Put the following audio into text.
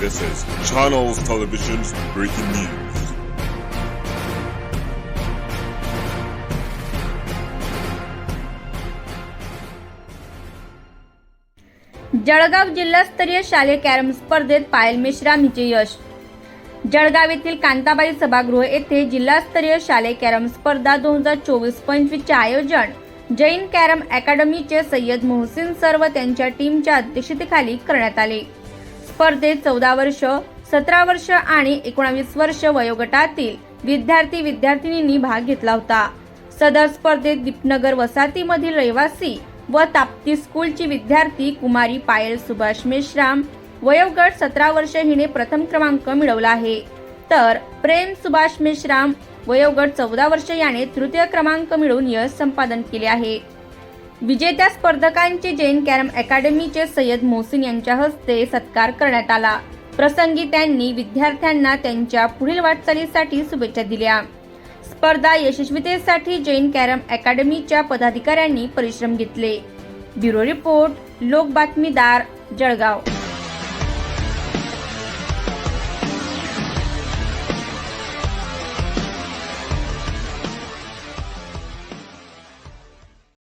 This is Channels Television's breaking news. Jalgaon जिल्हास्तरीय शालेय carrom स्पर्धेत पायल मेश्राम हिचे यश जळगाव येथील कांताबाई सभागृह येथे जिल्हास्तरीय शालेय कॅरम स्पर्धा दोन हजार चोवीस पंचवीसचे आयोजन जैन कॅरम अकॅडमीचे सय्यद मोहसिन सर व त्यांच्या टीमच्या अध्यक्षतेखाली करण्यात आले स्पर्धेत चौदा वर्ष सतरा वर्ष आणि एकोणावीस वर्ष वयोगटातील विद्यार्थी विद्यार्थिनींनी भाग घेतला होता. सदर स्पर्धेत दीपनगर वसाहतीमधील रहिवासी व ताप्ती स्कूलची विद्यार्थी कुमारी पायल सुभाष मेश्राम वयोगट सतरा वर्ष हिने प्रथम क्रमांक मिळवला आहे. तर प्रेम सुभाष मेश्राम वयोगट चौदा वर्ष याने तृतीय क्रमांक मिळवून यश संपादन केले आहे. विजेत्या स्पर्धकांचे जैन कॅरम अकॅडमीचे सय्यद मोहसिन यांच्या हस्ते सत्कार करण्यात आला. प्रसंगी त्यांनी विद्यार्थ्यांना त्यांच्या पुढील वाटचालीसाठी शुभेच्छा दिल्या. स्पर्धा यशस्वीतेसाठी जैन कॅरम अकॅडमीच्या पदाधिकाऱ्यांनी परिश्रम घेतले. ब्युरो रिपोर्ट लोक बातमीदार जळगाव.